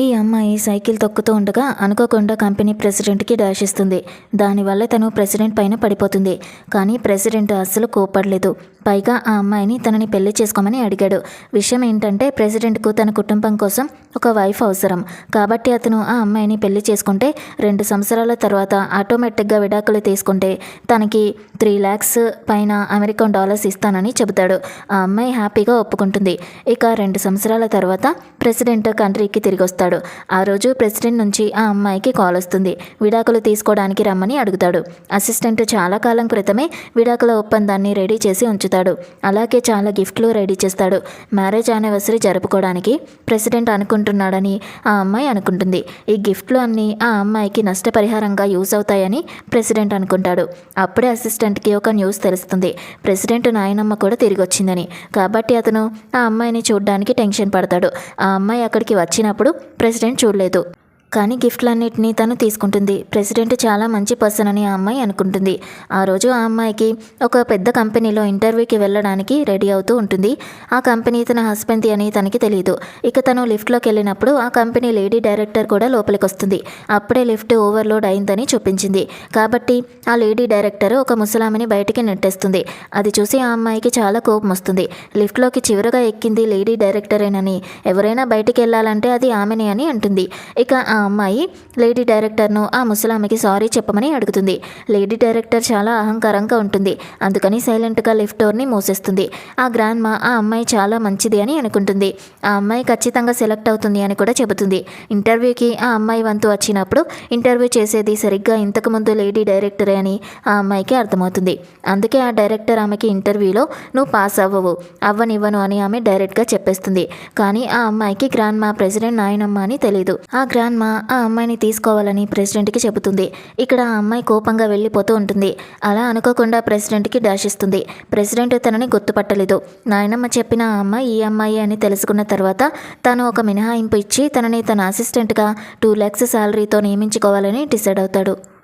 ఈ అమ్మాయి సైకిల్ తొక్కుతూ ఉండగా అనుకోకుండా కంపెనీ ప్రెసిడెంట్కి డాష్ ఇస్తుంది. దానివల్ల తను ప్రెసిడెంట్ పైన పడిపోతుంది. కానీ ప్రెసిడెంట్ అస్సలు కోపడలేదు పైగా ఆ అమ్మాయిని తనని పెళ్ళి చేసుకోమని అడిగాడు. విషయం ఏంటంటే ప్రెసిడెంట్కు తన కుటుంబం కోసం ఒక వైఫ్ అవసరం. కాబట్టి అతను ఆ అమ్మాయిని పెళ్ళి చేసుకుంటే రెండు సంవత్సరాల తర్వాత ఆటోమేటిక్గా విడాకులు తీసుకుంటే తనకి త్రీ ల్యాక్స్ పైన అమెరికన్ డాలర్స్ ఇస్తానని చెబుతాడు. ఆ అమ్మాయి హ్యాపీగా ఒప్పుకుంటుంది. ఇక రెండు సంవత్సరాల తర్వాత ప్రెసిడెంట్ కంట్రీకి తిరిగి వస్తాడు. ఆ రోజు ప్రెసిడెంట్ నుంచి ఆ అమ్మాయికి కాల్ వస్తుంది. విడాకులు తీసుకోవడానికి రమ్మని అడుగుతాడు. అసిస్టెంట్ చాలా కాలం క్రితమే విడాకుల ఒప్పందాన్ని రెడీ చేసి ఉంచుతాడు. అలాగే చాలా గిఫ్ట్లు రెడీ చేస్తాడు. మ్యారేజ్ యానివర్సరీ జరుపుకోవడానికి ప్రెసిడెంట్ అనుకుంటున్నాడని ఆ అమ్మాయి అనుకుంటుంది. ఈ గిఫ్ట్లు అన్నీ ఆ అమ్మాయికి నష్టపరిహారంగా యూజ్ అవుతాయని ప్రెసిడెంట్ అనుకుంటాడు. అప్పుడే అసిస్టెంట్కి ఒక న్యూస్ తెలుస్తుంది. ప్రెసిడెంట్ నాయనమ్మ కూడా తిరిగి వచ్చిందని. కాబట్టి అతను ఆ అమ్మాయిని చూడడానికి టెన్షన్ పడతాడు. ఆ అమ్మాయి అక్కడికి వచ్చినప్పుడు ప్రెసిడెంట్ చూడలేదు. కానీ గిఫ్ట్లన్నింటినీ తను తీసుకుంటుంది. ప్రెసిడెంట్ చాలా మంచి పర్సన్ అని ఆ అమ్మాయి అనుకుంటుంది. ఆ రోజు ఆ అమ్మాయికి ఒక పెద్ద కంపెనీలో ఇంటర్వ్యూకి వెళ్ళడానికి రెడీ అవుతూ ఉంటుంది. ఆ కంపెనీ తన హస్బెండ్ది అని తనకి తెలియదు ఇక తను లిఫ్ట్లోకి వెళ్ళినప్పుడు ఆ కంపెనీ లేడీ డైరెక్టర్ కూడా లోపలికి వస్తుంది. అప్పుడే లిఫ్ట్ ఓవర్లోడ్ అయిందని చూపించింది. కాబట్టి ఆ లేడీ డైరెక్టర్ ఒక ముసలామిని బయటికి నెట్టేస్తుంది. అది చూసి ఆ అమ్మాయికి చాలా కోపం వస్తుంది. లిఫ్ట్లోకి చివరగా ఎక్కింది లేడీ డైరెక్టరేనని. ఎవరైనా బయటికి వెళ్ళాలంటే అది ఆమెనే అని అంటుంది. ఇక ఆ అమ్మాయి లేడీ డైరెక్టర్ను ఆ ముసలామెకి సారీ చెప్పమని అడుగుతుంది. లేడీ డైరెక్టర్ చాలా అహంకారంగా ఉంటుంది. అందుకని సైలెంట్గా లిఫ్ట్ డోర్ని మూసేస్తుంది. ఆ గ్రాండ్ మా ఆ అమ్మాయి చాలా మంచిది అని అనుకుంటుంది. ఆ అమ్మాయి ఖచ్చితంగా సెలెక్ట్ అవుతుంది అని కూడా చెబుతుంది. ఇంటర్వ్యూకి ఆ అమ్మాయి వంతు వచ్చినప్పుడు ఇంటర్వ్యూ చేసేది సరిగ్గా ఇంతకుముందు లేడీ డైరెక్టరే అని ఆ అమ్మాయికి అర్థమవుతుంది. అందుకే ఆ డైరెక్టర్ ఆమెకి ఇంటర్వ్యూలో నువ్వు పాస్ అవ్వవు అవ్వనివ్వను అని ఆమె డైరెక్ట్గా చెప్పేస్తుంది. కానీ ఆ అమ్మాయికి గ్రాండ్ మా ప్రెసిడెంట్ నాయనమ్మ అని తెలియదు ఆ గ్రాండ్ మా ఆ అమ్మాయిని తీసుకోవాలని ప్రెసిడెంట్కి చెబుతుంది. ఇక్కడ ఆ అమ్మాయి కోపంగా వెళ్ళిపోతూ ఉంటుంది. అలా అనుకోకుండా ప్రెసిడెంట్కి డాష్ ఇస్తుంది. ప్రెసిడెంట్ తనని గుర్తుపట్టలేదు. నాయనమ్మ చెప్పిన ఆ అమ్మాయి ఈ అమ్మాయి అని తెలుసుకున్న తర్వాత తను ఒక మినహాయింపు ఇచ్చి తనని తన అసిస్టెంట్గా టూ ల్యాక్స్ శాలరీతో నియమించుకోవాలని డిసైడ్ అవుతాడు.